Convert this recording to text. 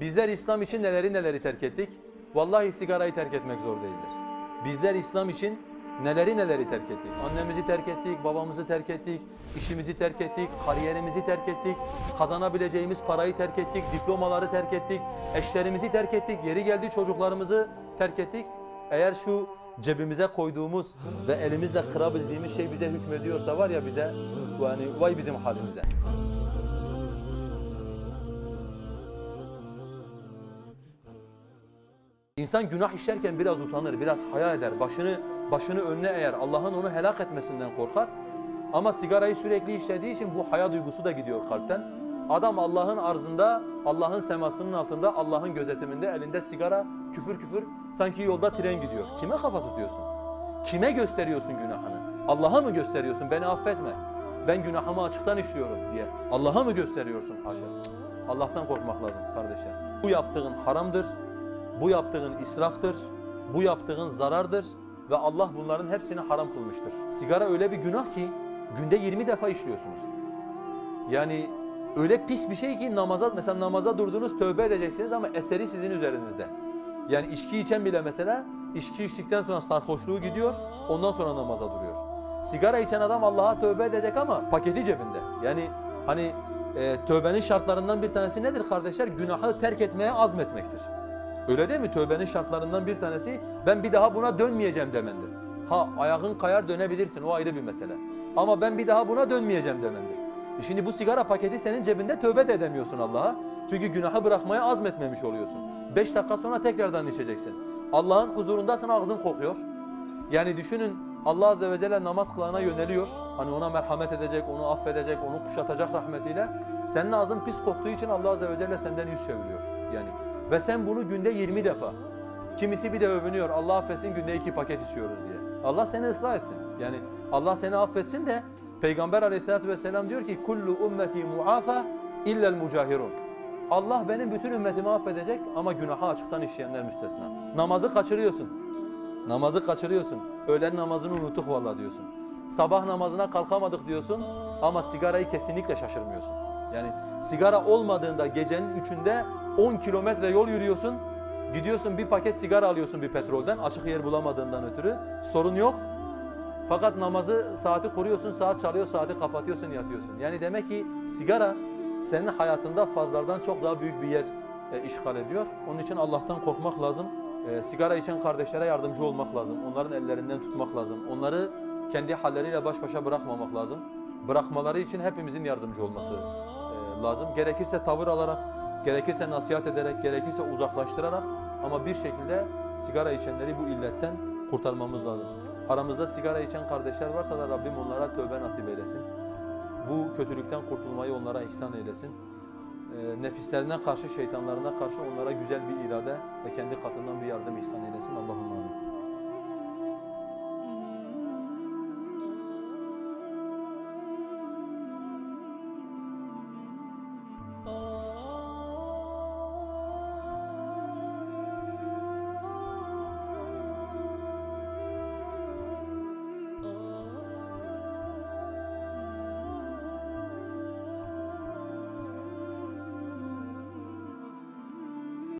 Bizler İslam için neleri neleri terk ettik? Vallahi sigarayı terk etmek zor değildir. Bizler İslam için neleri neleri terk ettik? Annemizi terk ettik, babamızı terk ettik, işimizi terk ettik, kariyerimizi terk ettik, kazanabileceğimiz parayı terk ettik, diplomaları terk ettik, eşlerimizi terk ettik, yeri geldi çocuklarımızı terk ettik. Eğer şu cebimize koyduğumuz ve elimizle kırabildiğimiz şey bize hükmediyorsa var ya bize yani vay bizim halimize. İnsan günah işlerken biraz utanır, biraz haya eder. Başını başını önüne eğer Allah'ın onu helak etmesinden korkar. Ama sigarayı sürekli işlediği için bu haya duygusu da gidiyor kalpten. Adam Allah'ın arzında, Allah'ın semasının altında, Allah'ın gözetiminde elinde sigara küfür küfür sanki yolda tren gidiyor. Kime kafa tutuyorsun? Kime gösteriyorsun günahını? Allah'a mı gösteriyorsun? Beni affetme. Ben günahımı açıktan işliyorum diye. Allah'a mı gösteriyorsun? Haşa. Allah'tan korkmak lazım kardeşler. Bu yaptığın haramdır. Bu yaptığın israftır. Bu yaptığın zarardır. Ve Allah bunların hepsini haram kılmıştır. Sigara öyle bir günah ki günde 20 defa işliyorsunuz. Yani öyle pis bir şey ki namaza mesela namaza durdunuz tövbe edeceksiniz ama eseri sizin üzerinizde. Yani içki içen bile mesela içki içtikten sonra sarhoşluğu gidiyor ondan sonra namaza duruyor. Sigara içen adam Allah'a tövbe edecek ama paketi cebinde. Yani hani e, tövbenin şartlarından bir tanesi nedir kardeşler? Günahı terk etmeye azmetmektir. Öyle değil mi? Tövbenin şartlarından bir tanesi ben bir daha buna dönmeyeceğim demendir. Ha ayağın kayar dönebilirsin o ayrı bir mesele. Ama ben bir daha buna dönmeyeceğim demendir. E şimdi bu sigara paketi senin cebinde tövbe de edemiyorsun Allah'a. Çünkü günahı bırakmaya azmetmemiş oluyorsun. Beş dakika sonra tekrardan içeceksin. Allah'ın huzurundasın ağzın kokuyor. Yani düşünün Allah Azze ve Celle namaz kılana yöneliyor. Hani ona merhamet edecek, onu affedecek, onu kuşatacak rahmetiyle. Senin ağzın pis koktuğu için Allah Azze ve Celle senden yüz çeviriyor. Yani ve sen bunu günde 20 defa. Kimisi bir de övünüyor. Allah affetsin günde iki paket içiyoruz diye. Allah seni ıslah etsin. Yani Allah seni affetsin de Peygamber aleyhissalatü vesselam diyor ki kullu ummeti muafa illel mucahirun. Allah benim bütün ümmetimi affedecek ama günahı açıktan işleyenler müstesna. Namazı kaçırıyorsun. Namazı kaçırıyorsun. Öğlen namazını unuttuk vallahi diyorsun. Sabah namazına kalkamadık diyorsun ama sigarayı kesinlikle şaşırmıyorsun. Yani sigara olmadığında gecenin üçünde 10 kilometre yol yürüyorsun. Gidiyorsun bir paket sigara alıyorsun bir petrolden açık yer bulamadığından ötürü. Sorun yok. Fakat namazı saati kuruyorsun, saat çalıyor, saati kapatıyorsun, yatıyorsun. Yani demek ki sigara senin hayatında fazlardan çok daha büyük bir yer e, işgal ediyor. Onun için Allah'tan korkmak lazım. E, sigara içen kardeşlere yardımcı olmak lazım. Onların ellerinden tutmak lazım. Onları kendi halleriyle baş başa bırakmamak lazım. Bırakmaları için hepimizin yardımcı olması lazım. Gerekirse tavır alarak, gerekirse nasihat ederek, gerekirse uzaklaştırarak ama bir şekilde sigara içenleri bu illetten kurtarmamız lazım. Aramızda sigara içen kardeşler varsa da Rabbim onlara tövbe nasip eylesin. Bu kötülükten kurtulmayı onlara ihsan eylesin. Ee, nefislerine karşı, şeytanlarına karşı onlara güzel bir irade ve kendi katından bir yardım ihsan eylesin. Amin.